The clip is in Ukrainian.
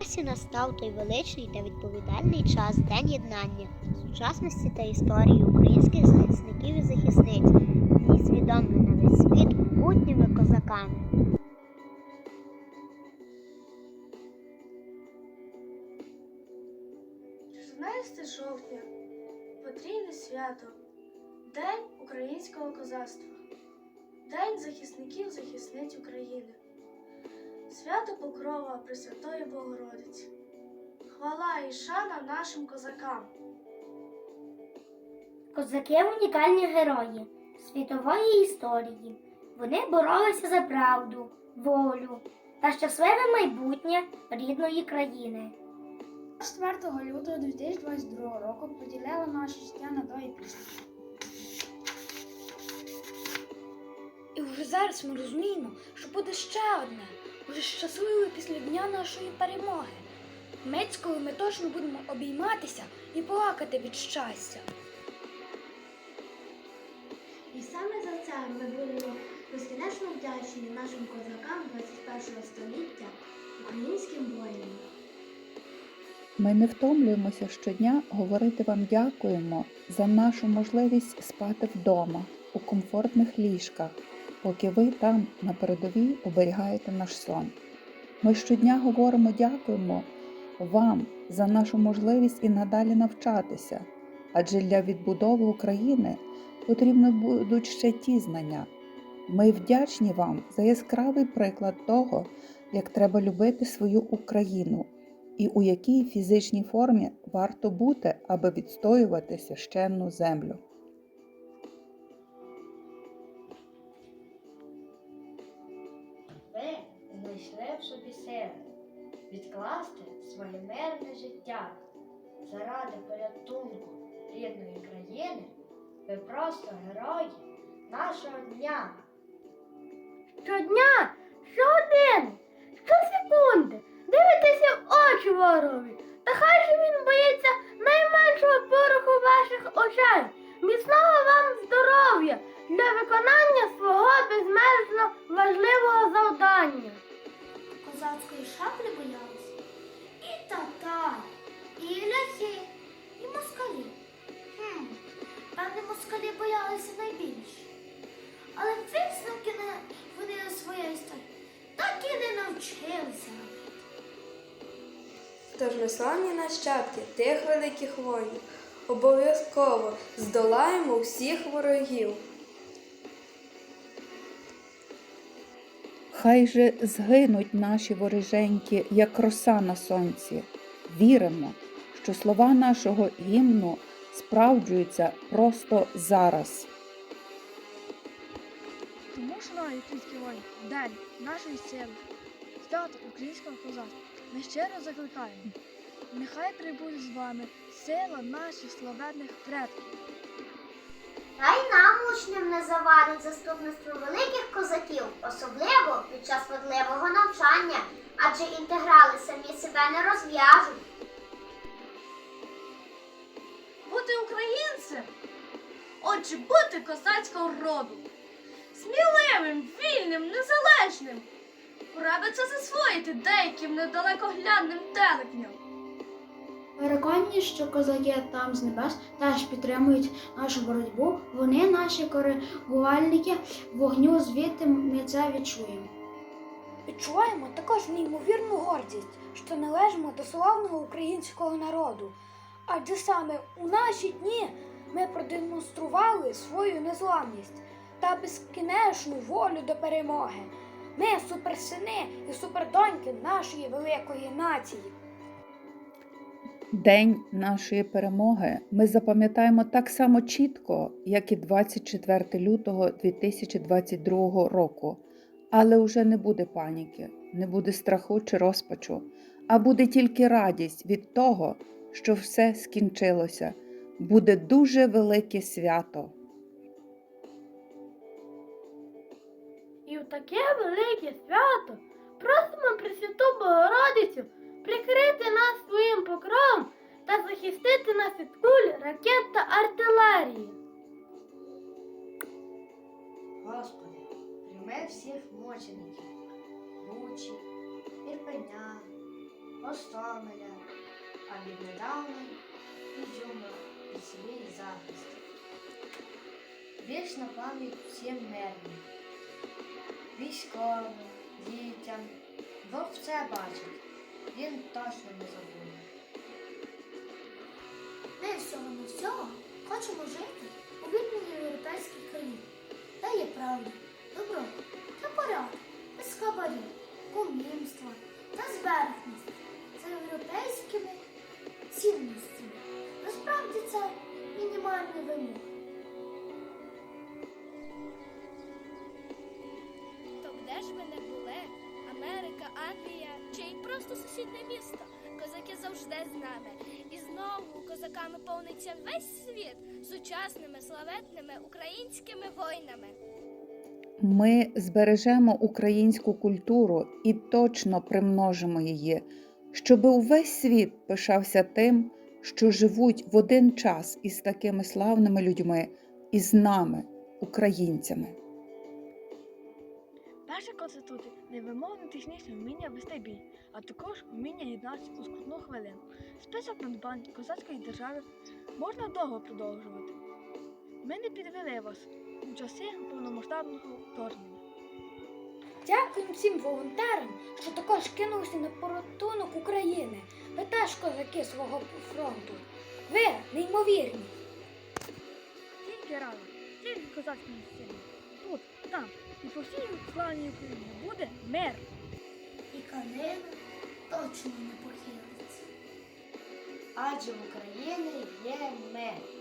Нарешті настав той величний та відповідальний час День єднання, сучасності та історії українських захисників і захисниць, і свідомлено на весь світ могутніми козаками. Чотирнадцяте жовтня. Потрійне свято, День українського козацтва, День захисників захисниць України, свято Покрова Пресвятої Богородиці. Хвала і шана нашим козакам. Козаки унікальні герої світової історії. Вони боролися за правду, волю та щасливе майбутнє рідної країни. 4 лютого 2022 року поділяла наше життя на до і після. І вже зараз ми розуміємо, що буде ще одне, уже щасливе після дня нашої перемоги. Мить, коли ми точно будемо обійматися і плакати від щастя. І саме за це ми будемо безкінечно вдячні нашим козакам 21 століття, українським воїнам. Ми не втомлюємося щодня говорити вам дякуємо за нашу можливість спати вдома у комфортних ліжках, поки ви там на передовій оберігаєте наш сон. Ми щодня говоримо дякуємо вам за нашу можливість і надалі навчатися, адже для відбудови України потрібно будуть ще ті знання. Ми вдячні вам за яскравий приклад того, як треба любити свою Україну і у якій фізичній формі варто бути, аби відстоювати священну землю. Знайшли в собі сили відкласти своє мирне життя заради порятунку рідної країни. Ви просто герої нашого дня. Щодня, щогодини, щосекунди дивитеся в очі ворогові. Та хай же він боїться найменшого пороху ваших очей. Міцного вам здоров'я для виконання свого безмежно важливого завдання. Козацької шаблі боялися і татар, і ляхи, і москалі. Хм, певне, москалі боялися найбільше. Але висновки вони своєї історії так і не навчилися. Тож ми славні нащадки тих великих воїнів. Обов'язково здолаємо всіх ворогів. Хай же згинуть наші вороженьки, як роса на сонці. Віримо, що слова нашого гімну справджуються просто зараз. Тому, шановні українські воїни, день нашої сили, свято українського козацтва, ми щиро закликаємо. Нехай прибуде з вами сила наших славетних предків. Хай нам, учням, не завадить заступництво великих козаків, час важливого навчання, адже інтеграли самі себе не розв'яжуть. Бути українцем, отже, бути козацького роду. Сміливим, вільним, незалежним. Би це засвоїти деяким недалекоглядним телепням. Переконані, що козаки там з небес теж підтримують нашу боротьбу. Вони наші коригувальники вогню, звідти ми це відчуємо. Відчуваємо також неймовірну гордість, що належимо до славного українського народу. Адже саме у наші дні ми продемонстрували свою незламність та безкінечну волю до перемоги. Ми суперсини і супердоньки нашої великої нації. День нашої перемоги ми запам'ятаємо так само чітко, як і 24 лютого 2022 року. Але вже не буде паніки, не буде страху чи розпачу, а буде тільки радість від того, що все скінчилося. Буде дуже велике свято. І в таке велике свято всіх мучеників, Бучі, Ірпеня, Гостомеля, а віднедавна Ізюма і свій захист. Вічна пам'ять всім мирним, військовим, дітям. Бог все бачить, він точно не забуде. Ми всього на всього хочемо жити у вільній європейській країні, де є правда, це мінімальні вимоги. То де ж ми не були? Америка, Англія чи й просто сусіднє місто. Козаки завжди з нами. І знову козаками повниться весь світ сучасними славетними українськими воїнами. Ми збережемо українську культуру і точно примножимо її, щоб увесь світ пишався тим, що живуть в один час із такими славними людьми, і з нами, українцями. Перша конституція невимовне технічне вміння вести бій, а також вміння єднатися у скрутну хвилину. Список надбань козацької держави можна довго продовжувати. Ми не підвели вас у часи повномасштабного вторгнення. Дякуємо всім волонтерам, що також кинулися на порятунок України. Ви теж козаки свого фронту. Ви неймовірні. Тільки разом, тільки козацькими силами. Тут, там і по всій славній Україні буде мир. І калина точно не похилиться. Адже в Україні є мир.